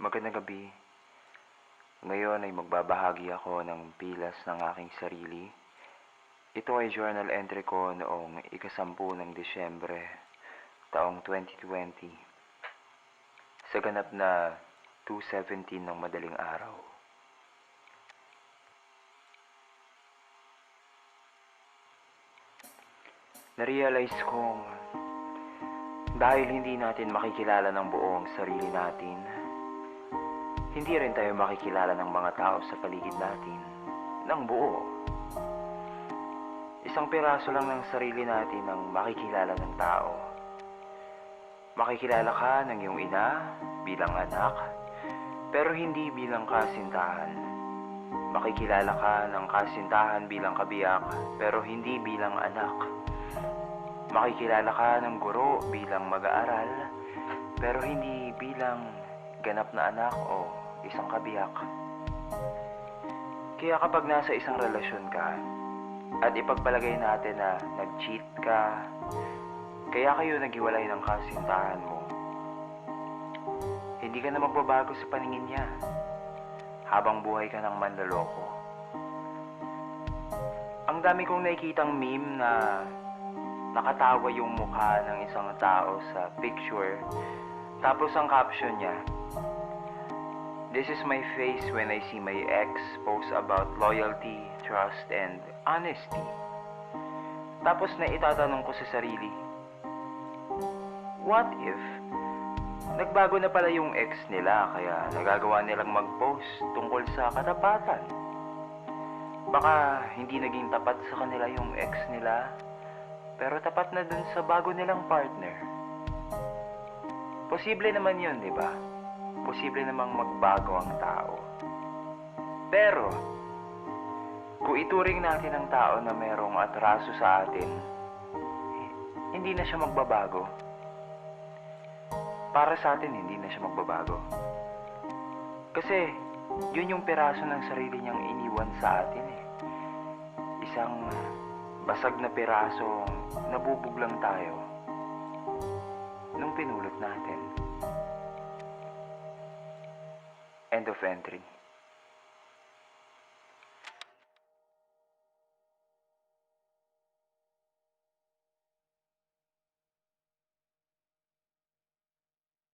Magandang gabi. Ngayon ay magbabahagi ako ng pilas ng aking sarili. Ito ay journal entry ko noong ikasampu ng Disyembre, taong 2020. Sa ganap na 2.17 ng madaling araw. Narealize kong dahil hindi natin makikilala ng buo ang sarili natin, hindi rin tayo makikilala ng mga tao sa paligid natin ng buo. Isang piraso lang ng sarili natin ang makikilala ng tao. Makikilala ka ng iyong ina bilang anak, pero hindi bilang kasintahan. Makikilala ka ng kasintahan bilang kabiyak, pero hindi bilang anak. Makikilala ka ng guro bilang mag-aaral, pero hindi bilang ganap na anak o isang kabiyak. Kaya kapag nasa isang relasyon ka, at ipagpalagay natin na nag-cheat ka, kaya kayo naghiwalay ng kasintahan mo, hindi ka na magbabago sa paningin niya habang buhay ka ng manlaloko. Ang dami kong nakikitang meme na nakatawa yung mukha ng isang tao sa picture. Tapos ang caption niya, This is my face when I see my ex post about loyalty, trust, and honesty. Tapos na itatanong ko sa sarili, What if nagbago na pala yung ex nila kaya nagagawa nilang mag-post tungkol sa katapatan? Baka hindi naging tapat sa kanila yung ex nila pero tapat na dun sa bago nilang partner. Posible naman yun, di ba? Posible namang magbago ang tao. Pero, kung ituring natin ang tao na merong atraso sa atin, hindi na siya magbabago. Para sa atin, hindi na siya magbabago. Kasi, yun yung piraso ng sarili niyang iniwan sa atin eh. Isang basag na piraso nabubog lang tayo nung pinulot natin. End of entry.